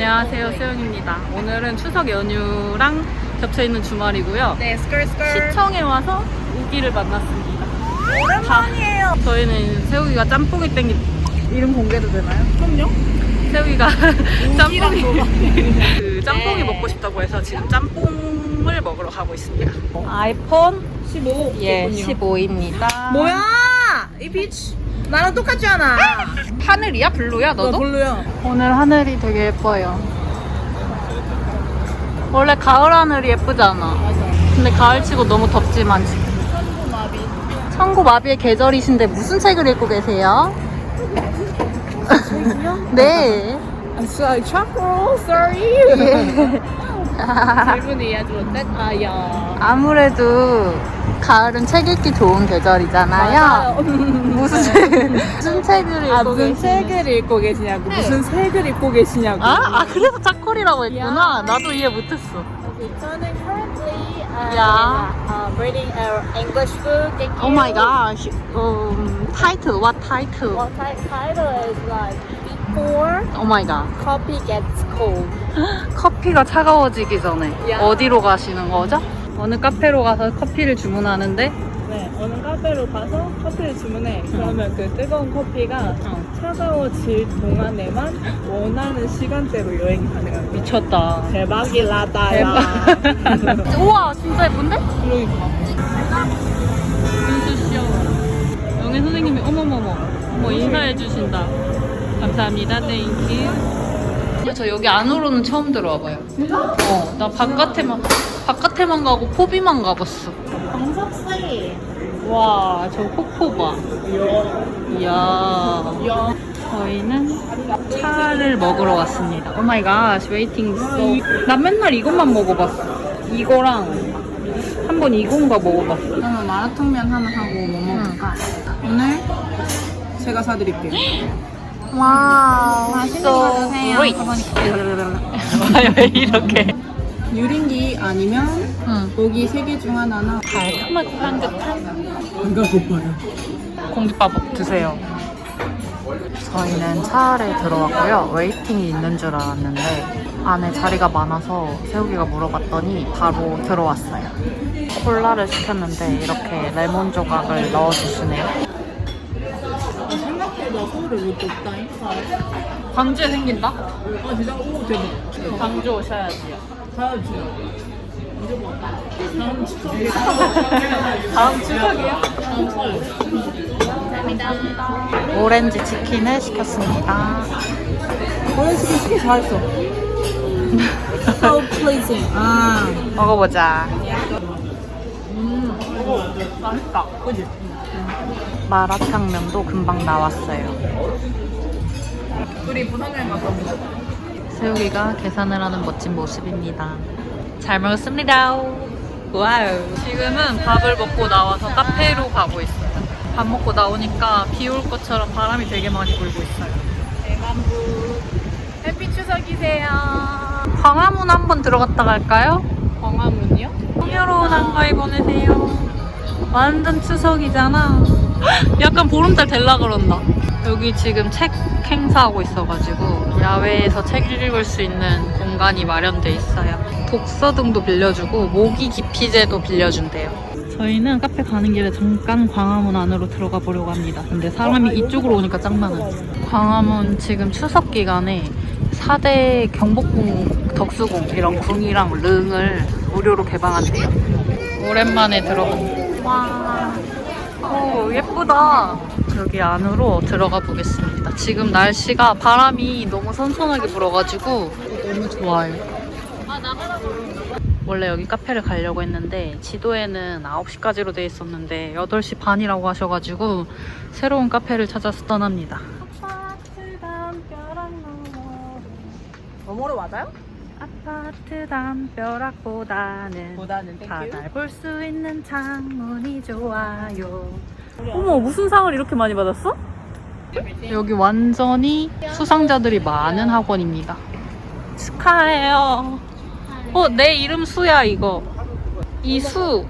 안녕하세요, 수영입니다. 오늘은 추석 연휴랑 겹쳐 있는 주말이고요. 네, 스컬 스컬. 시청에 와서 우기를 만났습니다. 오랜만이에요. 저희는 세우기가 짬뽕이 땡기 이름 공개도 되나요? 그럼요. 세우기가 짬뽕이 뭐가? 그 짬뽕이 네. 먹고 싶다고 해서 지금 짬뽕을 먹으러 가고 있습니다. 아이폰 15. 예 15입니다. 뭐야? 이 비치 나랑 똑같지 않아. 하늘이야 블루야 너도? 별로야. 오늘 하늘이 되게 예뻐요. 원래 가을 하늘이 예쁘잖아. 근데 가을치고 너무 덥지만 지금. 마비. 천고마비의 계절이신데 무슨 책을 읽고 계세요? 네. I'm sorry, chocolate. Sorry. 예. 질문이 아주 아야. 아무래도 가을은 책 읽기 좋은 계절이잖아요. 무슨 책, 무슨 책을 읽고 아 무슨 계시는- 책을 읽고 계시냐고 네. 무슨 책을 읽고 계시냐고 아, 아 그래서 짝콜이라고 했구나. 나도 이해 못했어. Returning currently uh, Yeah. uh, reading an English book. Thank Oh you. my gosh. Um, title, what title? What ti- title is like Before Oh my god. Coffee Gets Cold. 커피가 차가워지기 전에 야. 어디로 가시는 거죠? 어느 카페로 가서 커피를 주문하는데 네 어느 카페로 가서 커피를 주문해 그러면 그 뜨거운 커피가 차가워질 동안에만 원하는 시간대로 여행이 가능합니다 미쳤다. 대박이라다 대박. 우와 진짜 예쁜데? 그러니까 윤수쇼. 영애 선생님이 어머머머 어머 인사해 주신다. 감사합니다. 땡큐. 저 여기 안으로는 처음 들어와봐요. 진짜? 어, 나 바깥에만 바깥에만 가고 포비만 가봤어. 정석씨. 와, 저 폭포 봐. 이야. 야 저희는 차를 먹으러 왔습니다. 오 마이 갓, 웨이팅 있어. 난 맨날 이것만 먹어봤어. 이거랑 한 번 이건가 먹어봤어. 그러면 마라탕면 하나 하고 뭐 먹을까? 오늘 제가 사드릴게요 와우, 맛있는 거 드세요. 왜 이렇게? 유린기 아니면 응. 고기 세 개 중 하나나 달콤한 듯한 배가 고파요 공깃밥 드세요. 저희는 차 안에 들어왔고요. 웨이팅이 있는 줄 알았는데 안에 자리가 많아서 세우기가 물어봤더니 바로 들어왔어요. 콜라를 시켰는데 이렇게 레몬 조각을 넣어주시네요. 서울에 왜 이렇게 없다잉? 광주에 생긴다? 아 진짜? 오 대박 광주 오셔야지요. 가야지 봐 다음 추석에 다음 추석이요? 다음 설 오렌지 치킨을 시켰습니다. 오늘 치킨 시킨 잘했어 So pleasing 아 먹어보자. 음, 맛있다 그지? 마라탕면도 금방 나왔어요. 우리 온 거. 세우기가 계산을 하는 멋진 모습입니다. 잘 먹었습니다. 와우. 지금은 밥을 먹고 나와서 카페로 가고 있어요. 밥 먹고 나오니까 비 올 것처럼 바람이 되게 많이 불고 있어요. 대만부 해피 추석이세요 광화문 한번 들어갔다 갈까요? 광화문이요? 풍요로운 한가위 보내세요. 완전 추석이잖아. 약간 보름달 될라 그런다. 여기 지금 책 행사하고 있어가지고 야외에서 책 읽을 수 있는 공간이 마련돼 있어요. 독서등도 빌려주고 모기 기피제도 빌려준대요. 저희는 카페 가는 길에 잠깐 광화문 안으로 들어가 보려고 합니다. 근데 사람이 이쪽으로 오니까 짱 많아요. 광화문 지금 추석 기간에 4대 경복궁, 덕수궁 이런 궁이랑 릉을 무료로 개방한대요. 오랜만에 들어갑니다. 와, 오, 예쁘다. 여기 안으로 들어가 보겠습니다. 지금 날씨가 바람이 너무 선선하게 불어가지고 너무 좋아요. 원래 여기 카페를 가려고 했는데 지도에는 9시까지로 돼 있었는데 8시 반이라고 하셔가지고 새로운 카페를 찾아서 떠납니다. 너머로 맞아요? 아파트 담벼락보다는 보다는 바다를 볼 수 있는 창문이 좋아요. 어머, 무슨 상을 이렇게 많이 받았어? 여기 완전히 수상자들이 많은 학원입니다. 축하해요. 어, 내 이름 수야, 이거. 이수.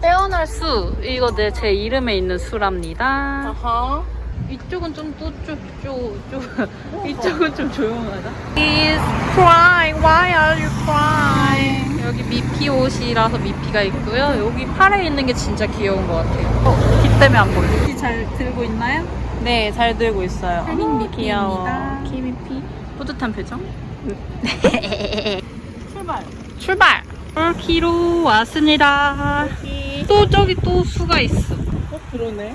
떼어날 수. 이거 내 제 이름에 있는 수랍니다. 이쪽은 좀또좀좀 이쪽은 좀 조용하다. He's crying. Why are you crying? 여기 미피 옷이라서 미피가 있고요. 여기 팔에 있는 게 진짜 귀여운 것 같아요. 어, 기 때문에 안 보여. 잘 들고 있나요? 네, 잘 들고 있어요. 귀여워. 미피입니다. 키미피. 뿌듯한 표정. 출발. 출발! 폴키로 왔습니다. 또 저기 또 수가 있어. 어 그러네.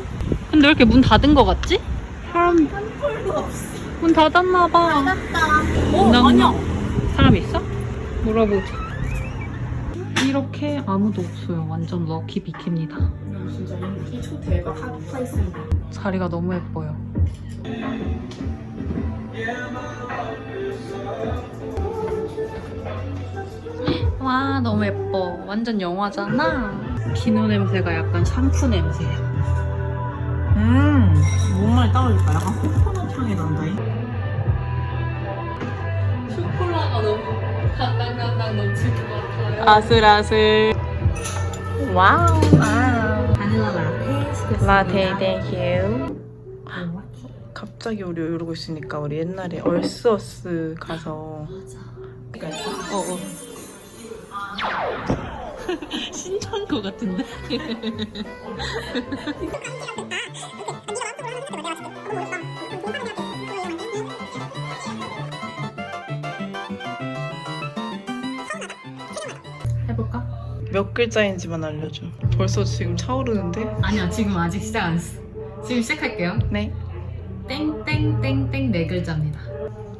근데 왜 이렇게 문 닫은 거 같지? 사람 폴도 없어. 문 닫았나 봐. 어 나- 아니야. 사람 있어? 물어보자. 이렇게 아무도 없어요. 완전 럭키 비키입니다. 진짜 인기 초대박 핫 플레이스입니다. 자리가 너무 예뻐요. 와 너무 예뻐. 완전 영화잖아. 비누 냄새가 약간 샴푸 냄새야. 음, 뭔말 따라줄까? 약간 코코넛 향이 난다잉. 초콜릿가 너무 간당간당 넘칠 것 같아요. 아슬아슬. 와우. 바닐라 라떼. 라테 땡큐. 갑자기 우리 이러고 있으니까 우리 옛날에 얼스어스 가서 그러니까 어, 어. 신기한 것 같은데? 해볼까? 몇 글자인지만 알려줘. 벌써 지금 차오르는데? 아니야, 지금 아직 시작 안 했어. 지금 시작할게요. 네. 땡땡땡땡 네 글자입니다.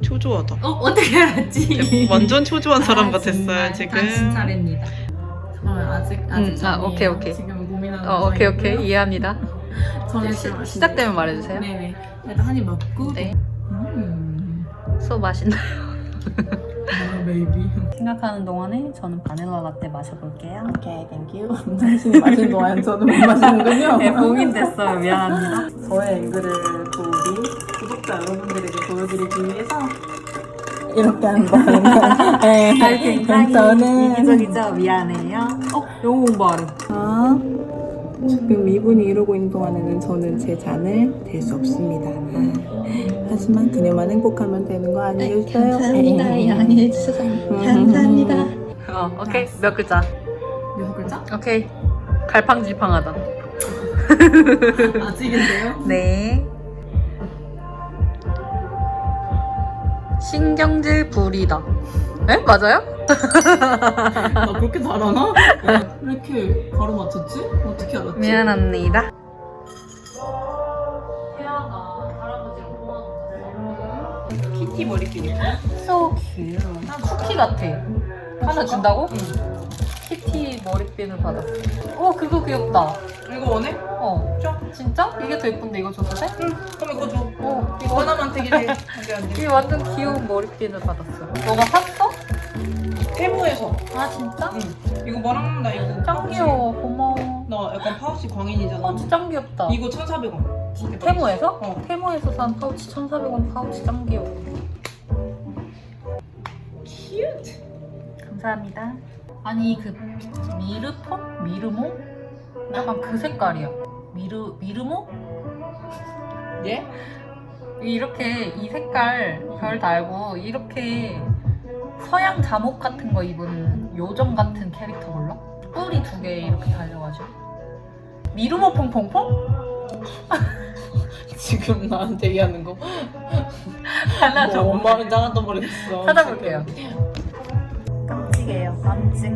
초조하다. 어, 어떻게 알았지? 완전 초조한 사람 아, 같았어요 지금. 당신 차례입니다. 저는 아직 아직 아, 전이에요. 오케이, 오케이. 지금 고민하는 어, 오케이, 오케이. 중이고요. 이해합니다. 저는 시, 지금 시작되면 말해주세요. 네네. 일단 한입 먹고. 네. 음. 소 맛있나요? 아, 메이비. 생각하는 동안에 저는 바닐라 라떼 마셔볼게요. 오케이, 땡큐. 당신이 마신 동안 저는 못 마시는군요. 네, 봉인됐어요. 미안합니다. 저의 앵글을 또 우리 구독자 여러분들에게 보여드리기 위해서 이렇게 한 거예요. 네. 저는 이기적이죠? 미안해요. 어, 영어 공부하래. 아, 지금 이분이 이러고 있는 동안에는 저는 제 잔을 댈 수 없습니다. 아, 하지만 그녀만 행복하면 되는 거 아니겠어요? 네. 양해해 주셔서 감사합니다. 어, 오케이. 몇 글자? 몇 글자? 오케이. 갈팡질팡하다. 아직인데요? 네. 신경질 부리다. 에? 맞아요? 나 그렇게 잘하나? 왜 이렇게 바로 맞췄지? 어떻게 알았지? 미안합니다. 태아가 할아버지랑 통화하고 키티 머리띠. So cute. 쿠키 같아. 하나 준다고? 키티 머리핀을 받았어. 어, 그거 귀엽다. 이거 원해? 어. 진짜? 이게 더 예쁜데 이거 줘도 돼? 응. 그럼 이거 줘. 어, 이거 하나만 되게 돼. 이게 완전 귀여운 머리핀을 받았어. 너가 샀어? 테무에서. 아, 진짜? 응. 이거 뭐랑 나 이거. 짱 귀여워. 고마워. 나 약간 파우치 광인이잖아. 어, 진짜 짱 귀엽다. 이거 1,400원. 테무에서? 어. 테무에서 산 파우치 1,400원 파우치 짱 귀여워. 큐트. 감사합니다. 아니 그 미르폼? 미르모? 약간 그 색깔이야. 미르 미르모? 예? 이렇게 이 색깔 별 달고 이렇게 서양 잠옷 같은 거 입은 요정 같은 캐릭터 몰라? 뿔이 두 개 이렇게 달려가지고 미르모 퐁퐁퐁? 지금 나한테 얘기하는 거. 하나 뭐, 뭔 말인지 하나도 모르겠어. 찾아볼게요. 깜찍해요. 깜찍.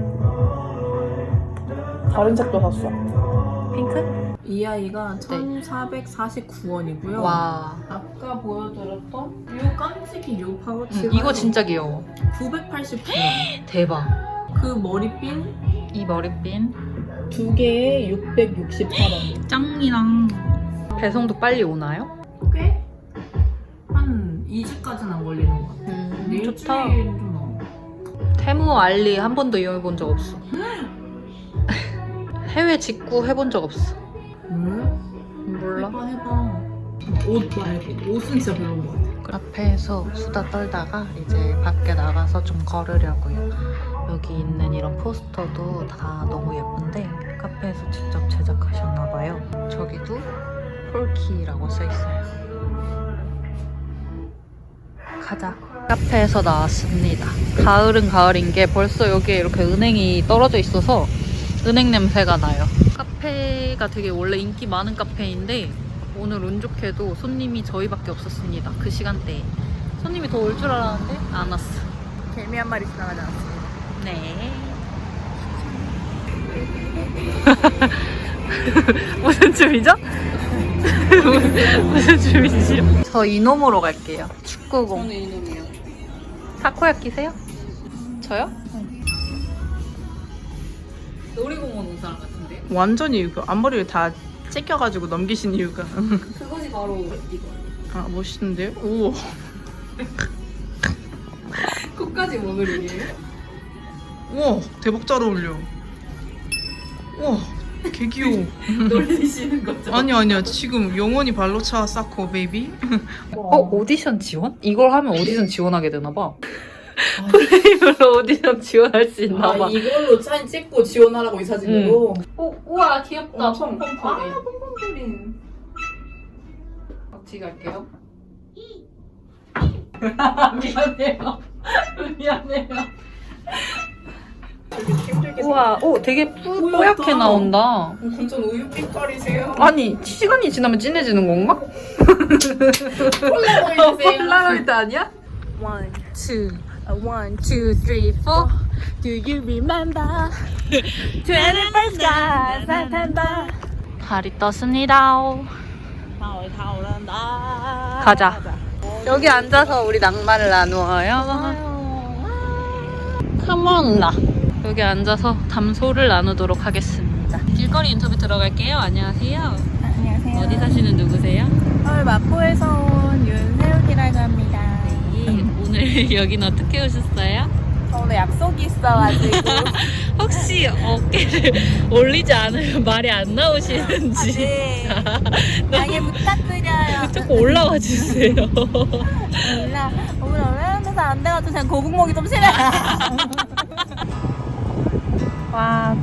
다른 책도 샀어. 핑크? 이 아이가 1,449원이고요. 와. 아까 보여드렸던 요 깜찍이 요 파우치가 응, 이거 진짜 귀여워. 989원. 대박. 그 머리핀 이 머리핀 두 개에 668원. 짱이랑 배송도 빨리 오나요? 꽤? 한 2주까지는 안 걸리는 것 같아요. 음, 근데 좋다. 일주일 좀 넘어. 테무 알리 한 번도 이용해 본 적 없어. 해외 직구 해본 적 없어. 왜? 몰라. 해봐 해봐. 옷 말고 옷은 진짜 별로인 것 같아. 카페에서 수다 떨다가 이제 밖에 나가서 좀 걸으려고요. 여기 있는 이런 포스터도 다 너무 예쁜데 카페에서 직접 제작하셨나 봐요. 저기도 폴키라고 써 있어요. 가자. 카페에서 나왔습니다. 가을은 가을인 게 벌써 여기에 이렇게 은행이 떨어져 있어서 은행 냄새가 나요. 카페가 되게 원래 인기 많은 카페인데 오늘 운 좋게도 손님이 저희밖에 없었습니다. 그 시간대에. 손님이 더 올 줄 알았는데 안 왔어. 개미 한 마리 지나가지 않았습니다. 네. 무슨 춤이죠? 무슨, 춤이지요? 저 이놈으로 갈게요. 축구공. 저는 이놈이요. 타코야끼세요? 저요? 놀이공원 온 사람 같은데? 완전히 이거 앞머리를 다 째껴가지고 넘기신 이유가 그것이 바로 이거. 아 멋있는데요? 우와 끝까지 먹으려고 우와 대박 잘 어울려 우와 개 귀여워 놀리시는 거죠? 아니 아니야 지금 영원히 발로 차 쌓고 베이비 어 오디션 지원? 이걸 하면 오디션 지원하게 되나 봐. 프레임으로 오디션 지원할 수 있나 봐. 이걸로 사진 찍고 지원하라고 이 사진으로 오, 우와 귀엽다. 엄청. 아 pompom프린 같이 갈게요. 미안해요. 미안해요. 우와, 오 되게 뿌, 뽀얗게. 나온다. 완전 우유 빛깔이세요 아니 시간이 지나면 진해지는 건가? 폴라로이드 아니야? One, two, one, two, three, four. Do you remember? 21st September. 달이 떴습니다. 다, 다 오란다. 가자. 여기 앉아서 우리 낭만을 나누어요. 컴온 나. 여기 앉아서 담소를 나누도록 하겠습니다. 길거리 인터뷰 들어갈게요. 안녕하세요. 안녕하세요. 어디 사시는 누구세요? 서울 마포에서 온 윤세욱이라고 합니다. 네, 오늘 여긴 어떻게 오셨어요? 저 오늘 약속이 있어가지고 혹시 어깨를 올리지 않으면 말이 안 나오시는지 네. 양해 부탁드려요. 조금 올라와 주세요. 몰라. 오늘 어려운데서 안 돼가지고 그냥 고국목이 좀 심해. 와,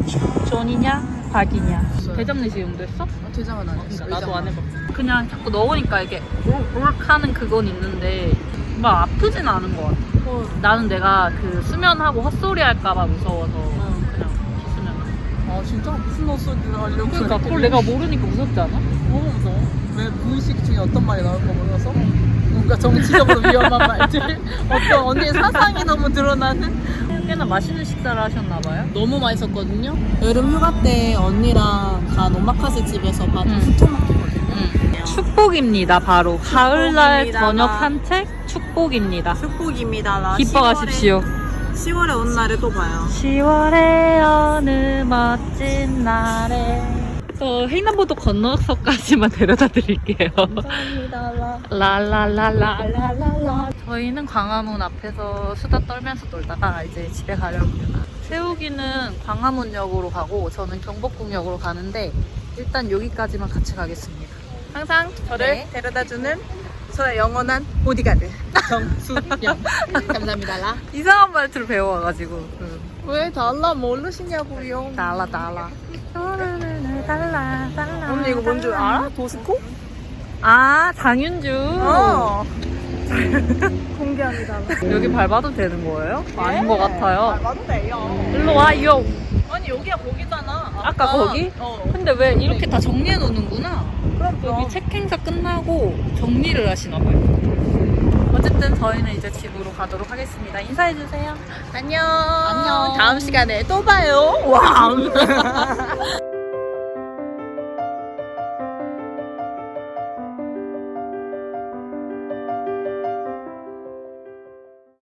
존이냐? 박이냐? 대장 내시경도 했어? 대장은 안 했어 나도 안 해봤어. 그냥 자꾸 넣으니까 이게 오락 하는 그건 있는데 막 아프진 않은 것 같아. 나는 내가 그 수면하고 헛소리 할까봐 무서워서 그냥 비수면. 아 진짜 무슨 헛소리를 하려고 그러니까 그걸 내가 모르니까 무섭지 않아? 너무 무서워. 왜 무의식 중에 어떤 말이 나올 거 몰라서? 뭔가 정치적으로 위험한 말들. 어떤 언니의 사상이 너무 드러나는. 꽤나 맛있는 식사를 하셨나 봐요. 너무 맛있었거든요. 여름 휴가 때 언니랑 간 오마카세 집에서 받은 응. 후토마키거든요. 음. 축복입니다. 바로 가을날 축복입니다. 저녁 산책 축복입니다. 축복입니다. 나 기뻐하십시오. 10월에 온 날에 또 봐요. 10월의 어느 멋진 날에 저 횡단보도 건너서까지만 데려다 드릴게요. 감사합니다. 라라라라라라라 저희는 광화문 앞에서 수다 떨면서 놀다가 이제 집에 가려고요. 세우기는 광화문역으로 가고 저는 경복궁역으로 가는데 일단 여기까지만 같이 가겠습니다. 항상 저를 네. 데려다주는 저의 영원한 보디가드. 정수영. 감사합니다. 라. 이상한 말투를 배워와가지고 그왜 달라 모르시냐고요. 달라 달라 달라 달라 언니 이거 뭔 줄 알아? 도스코? 아 장윤주 어. 공개합니다. 여기 밟아도 되는 거예요? 아닌 것 같아요 맞도 돼요. 일로 와 이거 아니 여기가 거기잖아. 아까 거기? 어. 근데 왜 이렇게 다 정리해 놓는구나 여기 책 행사 끝나고 정리를 하시나 봐요 어쨌든 저희는 이제 집으로 가도록 하겠습니다 인사해 주세요 안녕. 안녕. 다음 시간에 또 봐요. 와.